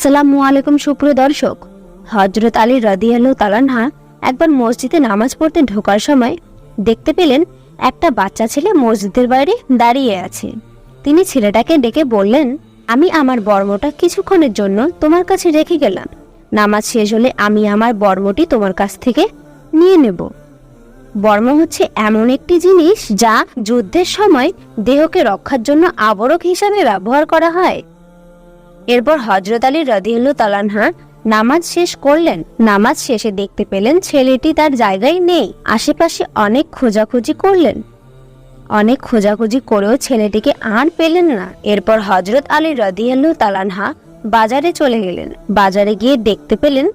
আসসালামু আলাইকুম সুপ্রিয় দর্শক। হজরত আলী রাদিয়াল্লাহু তালানহা একবার মসজিদে নামাজ পড়তে ঢোকার সময় দেখতে পেলেন একটা বাচ্চা ছেলে মসজিদের বাইরে দাঁড়িয়ে আছে। তিনি ছেলেটাকে ডেকে বললেন, আমি আমার বর্মটা কিছুক্ষণের জন্য তোমার কাছে রেখে গেলাম। নামাজ শেষ হলে আমি আমার বর্মটি তোমার কাছ থেকে নিয়ে নেব। বর্ম হচ্ছে এমন একটি জিনিস যা যুদ্ধের সময় দেহকে রক্ষার জন্য আবরক হিসাবে ব্যবহার করা হয়। এরপর হজরত আলী রদিউল্লাহ তালানহা নামাজ শেষ করলেন। নামাজ শেষে দেখতে পেলেন ছেলেটি তার জায়গায় নেই। আশেপাশে অনেক খোঁজাখুঁজি করলেন। অনেক খোঁজাখুঁজি করেও ছেলেটিকে আর পেলেন না। এরপর হজরত আলী রদিয়াল্লাহ তালানহা বাজারে চলে গেলেন। বাজারে গিয়ে দেখতে পেলেন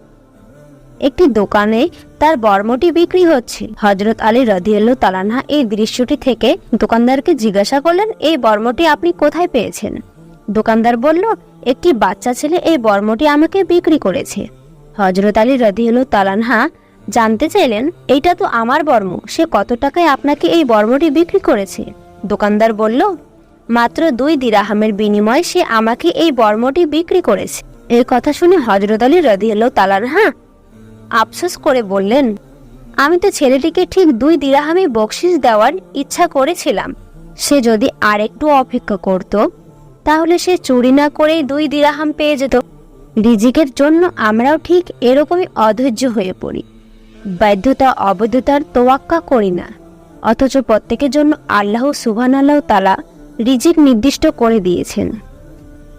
একটি দোকানে তার বর্মটি বিক্রি হচ্ছে। হজরত আলী রদিয়াল্লাহ তালানহা এই দৃশ্যটি থেকে দোকানদারকে জিজ্ঞাসা করলেন, এই বর্মটি আপনি কোথায় পেয়েছেন? দোকানদার বলল, একটি বাচ্চা ছেলে এই বর্মটি আমাকে বিক্রি করেছে। হজরত আলী রদিউল তালানহা জানতে চাইলেন, এইটা তো আমার বর্ম, সে কত টাকায় আপনাকে এই বর্মটি বিক্রি করেছে? দোকানদার বলল, মাত্র দুই দিরাহামের বিনিময়ে সে আমাকে এই বর্মটি বিক্রি করেছে। এর কথা শুনে হজরত আলী রদিউল তালানহা আফসোস করে বললেন, আমি তো ছেলেটিকে ঠিক দুই দিরাহামে বকশিস দেওয়ার ইচ্ছা করেছিলাম। সে যদি আরেকটু অপেক্ষা করত তাহলে সে চুরি না করেই দুই দিরাহাম পেয়ে যেত। রিজিকের জন্য আমরাও ঠিক এরকমই অধৈর্য হয়ে পড়ি। বাধ্যতা, অবৈধতার তোয়াক্কা করি না। অথচ প্রত্যেকের জন্য আল্লাহ সুবহান আল্লাহ তালা রিজিক নির্দিষ্ট করে দিয়েছেন।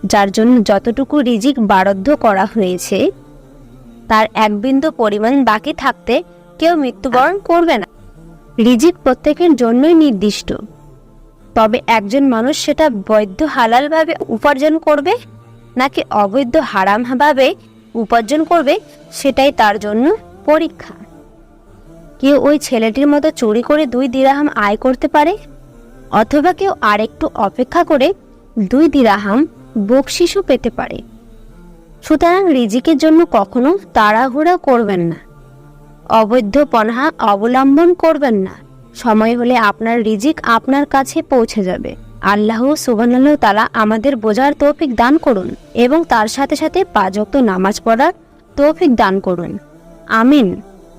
যার জন্য যতটুকু রিজিক বারদ্ধ করা হয়েছে, তার এক বিন্দু পরিমাণ বাকি থাকতে কেউ মৃত্যুবরণ করবে না। রিজিক প্রত্যেকের জন্যই নির্দিষ্ট। তবে একজন মানুষ সেটা বৈধ হালালভাবে উপার্জন করবে নাকি অবৈধ হারামভাবে উপার্জন করবে সেটাই তার জন্য পরীক্ষা। কেউ ওই ছেলেটির মতো চুরি করে দুই দিরাহাম আয় করতে পারে? অথবা কেউ আরেকটু অপেক্ষা করে দুই দিরাহাম বকশিসও পেতে পারে। সুতরাং রিজিকের জন্য কখনো তাড়াহুড়া করবেন না। অবৈধ পন্হা অবলম্বন করবেন না। সময় হলে আপনার রিজিক আপনার কাছে পৌঁছে যাবে। আল্লাহ সুবানাল্লাহ তালা আমাদের বোঝার তৌফিক দান করুন এবং তার সাথে সাথে পাঁচক্ত নামাজ পড়ার তৌফিক দান করুন। আমিন।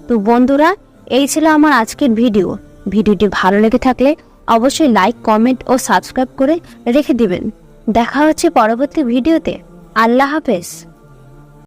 তো বন্ধুরা, এই ছিল আমার আজকের ভিডিও। ভিডিওটি ভালো লেগে থাকলে অবশ্যই লাইক, কমেন্ট ও সাবস্ক্রাইব করে রেখে দিবেন। দেখা হচ্ছে পরবর্তী ভিডিওতে। আল্লাহ হাফেজ।